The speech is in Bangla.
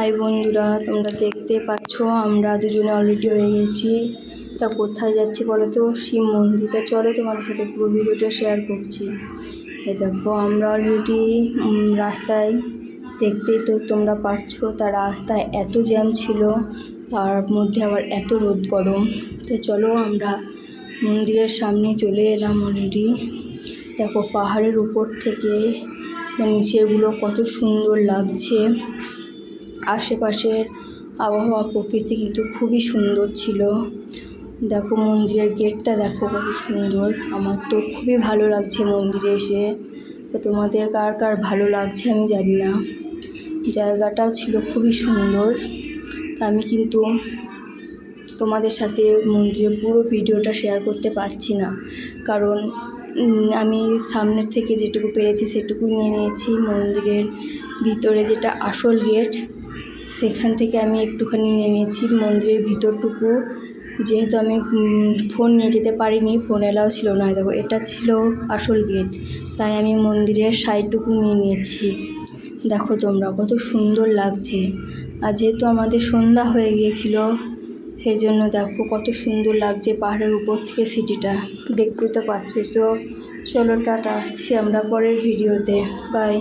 হাই বন্ধুরা, তোমরা দেখতে পাচ্ছ আমরা দুজনে অলরেডি হয়ে গেছি। তা কোথায় যাচ্ছি বলো তো? শিব মন্দির। তা চলো তোমাদের সাথে পুরো ভিডিওটা শেয়ার করছি। এই দেখো, আমরা অলরেডি রাস্তায় দেখতেই তো তোমরা পাচ্ছ তা রাস্তায় এত জ্যাম ছিল, তার মধ্যে আবার এত রোদ গরম। তো চলো আমরা মন্দিরের সামনে চলে এলাম অলরেডি দেখো, পাহাড়ের উপর থেকে নিচেরগুলো কত সুন্দর লাগছে। আশেপাশের আবহাওয়া প্রকৃতি কিন্তু খুবই সুন্দর ছিল। দেখো মন্দিরের গেটটা দেখো কত সুন্দর। আমার তো খুবই ভালো লাগছে মন্দিরে এসে। তো তোমাদের কার কার ভালো লাগছে আমি জানি না। জায়গাটা ছিল খুবই সুন্দর। তা আমি কিন্তু তোমাদের সাথে মন্দিরের পুরো ভিডিওটা শেয়ার করতে পারছি না। কারণ আমি সামনের থেকে যেটুকু পেরেছি সেটুকু নিয়ে নিয়েছি। মন্দিরের ভিতরে যেটা আসল গেট সেখান থেকে আমি একটুখানি নিয়েছি মন্দিরের ভিতরটুকু। যেহেতু আমি ফোন নিয়ে যেতে পারিনি ফোন এলাও ছিল না। দেখো, এটা ছিল আসল গেট তাই আমি মন্দিরের সাইডটুকু নিয়ে নিয়েছি। দেখো তোমরা, কত সুন্দর লাগছে। আর যেহেতু আমাদের সন্ধ্যা হয়ে গিয়েছিল সেই জন্য দেখো কত সুন্দর লাগছে পাহাড়ের উপর থেকে সিটিটা। দেখতে তো পাচ্ছ। চলো, টাটা, আসছি আমরা পরের ভিডিওতে বাই